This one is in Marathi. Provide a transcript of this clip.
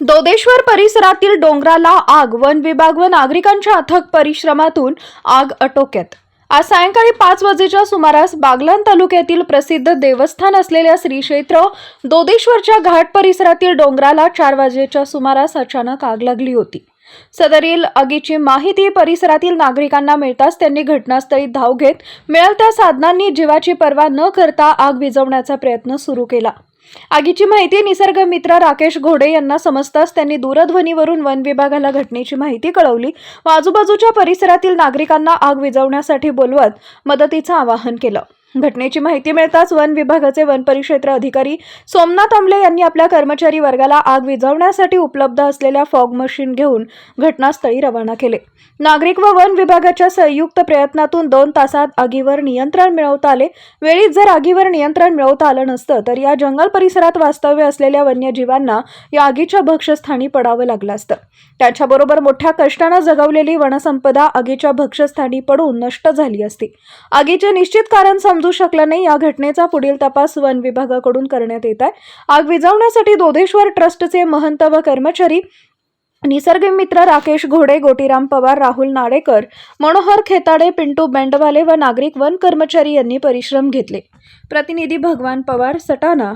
दोदेश्वर परिसरातील डोंगराला आग वन विभाग व नागरिकांच्या अथक परिश्रमातून आग अटोक्यात आज सायंकाळी पाच वाजेच्या सुमारास बागलान तालुक्यातील प्रसिद्ध देवस्थान असलेल्या श्री क्षेत्र दोदेश्वरच्या घाट परिसरातील डोंगराला चार वाजेच्या सुमारास अचानक आग लागली होती. सदरील आगीची माहिती परिसरातील नागरिकांना मिळताच त्यांनी घटनास्थळी धाव घेत मिळाल त्या साधनांनी जीवाची पर्वा न करता आग विझवण्याचा प्रयत्न सुरू केला. आगीची माहिती निसर्ग मित्र राकेश घोडे यांना समजताच त्यांनी दूरध्वनीवरून वन विभागाला घटनेची माहिती कळवली. व आजूबाजूच्या परिसरातील नागरिकांना आग विझवण्यासाठी बोलवत मदतीचं आवाहन केलं. घटनेची माहिती मिळताच वन विभागाचे वन परिक्षेत्र अधिकारी सोमनाथ अंबले यांनी आपल्या कर्मचारी वर्गाला आग विझवण्यासाठी उपलब्ध असलेल्या फॉग मशीन घेऊन घटनास्थळी रवाना केले. नागरिक व वन विभागाच्या संयुक्त प्रयत्नातून दोन तासात आगीवर नियंत्रण मिळवता आले. वेळीच जर आगीवर नियंत्रण मिळवता आलं नसतं तर या जंगल परिसरात वास्तव्य असलेल्या वन्यजीवांना या आगीच्या भक्ष्यस्थानी पडावं लागलं असतं. त्याच्याबरोबर मोठ्या कष्टानं जगवलेली वनसंपदा आगीच्या भक्ष्यस्थानी पडून नष्ट झाली असती. आगीचे निश्चित कारण समजू शकला नाही. या घटनेचा पुढील तपास वन विभागाकडून करण्यात येत आहे. आग विझवण्यासाठी दोधेश्वर ट्रस्टचे महंत व कर्मचारी निसर्गमित्र राकेश घोडे गोटीराम पवार राहुल नाडेकर मनोहर खेताडे पिंटू बेंडवाले व नागरिक वन कर्मचारी यांनी परिश्रम घेतले. प्रतिनिधी भगवान पवार सटाणा.